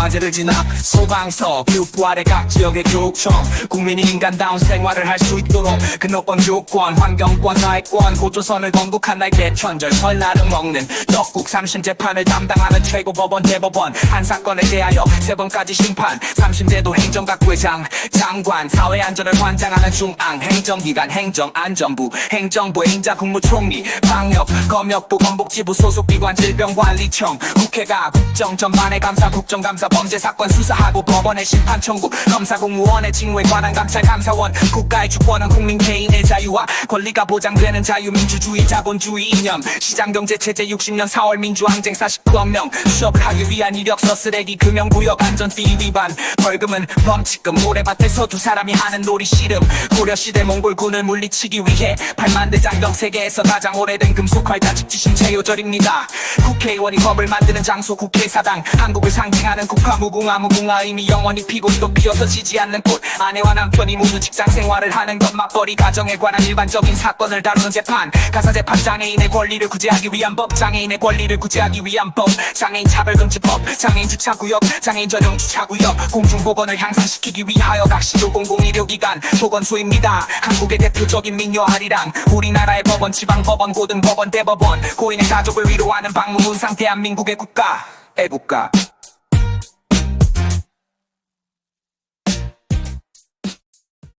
과제를 지나 소방서 교부 아래 각 지역의 교청 국민이 인간다운 생활을 할 수 있도록 그 높은 교권 환경권 사회권 고조선을 건국한 나의 개천절 설날을 먹는 떡국 삼심 재판을 담당하는 최고법원 대법원 한 사건에 대하여 세 번까지 심판 삼심제도 행정각부회장 장관 사회안전을 관장하는 중앙 행정기관 행정안전부 행정부 행자 국무총리 방역 검역부 건복지부 소속기관 질병관리청 국회가 국정 전반에 감사 국정감사 범죄 사건 수사하고 법원의 심판 청구 검사 공무원의 징후에 관한 감찰 감사원 국가의 주권은 국민 개인의 자유와 권리가 보장되는 자유민주주의 자본주의 이념. 시장경제체제 60년 4월 민주항쟁 49억 명. 수업을 하기 위한 이력서 쓰레기 금연구역 안전비 위반. 벌금은 범칙금 모래밭에서 두 사람이 하는 놀이 씨름. 고려시대 몽골군을 물리치기 위해 8만 대 장병 세계에서 가장 오래된 금속활자 직지신 제요절입니다. 국회의원이 법을 만드는 장소 국회사당 한국을 상징하는 국화 무궁화 무궁화 이미 영원히 피고 또 피어서 지지 않는 꽃. 아내와 남편이 모두 직장 생활을 하는 것 맞벌이 가정에 관한 일반적인 사건을 다루는 재판. 가사 재판 장애인의 권리를 구제하기 위한 법 장애인의 권리를 구제하기 위한 법. 장애인 차별금지법 장애인 주차구역 장애인 전용 주차구역. 공중보건을 향상시키기 위하여 각 시도 공공의료기관 보건소입니다. 한국의 대표적인 민요 아리랑 우리나라의 법원 지방법원 고등법원 대법원. 고인의 가족을 위로하는 방문문상 대한민국의 국가 애국가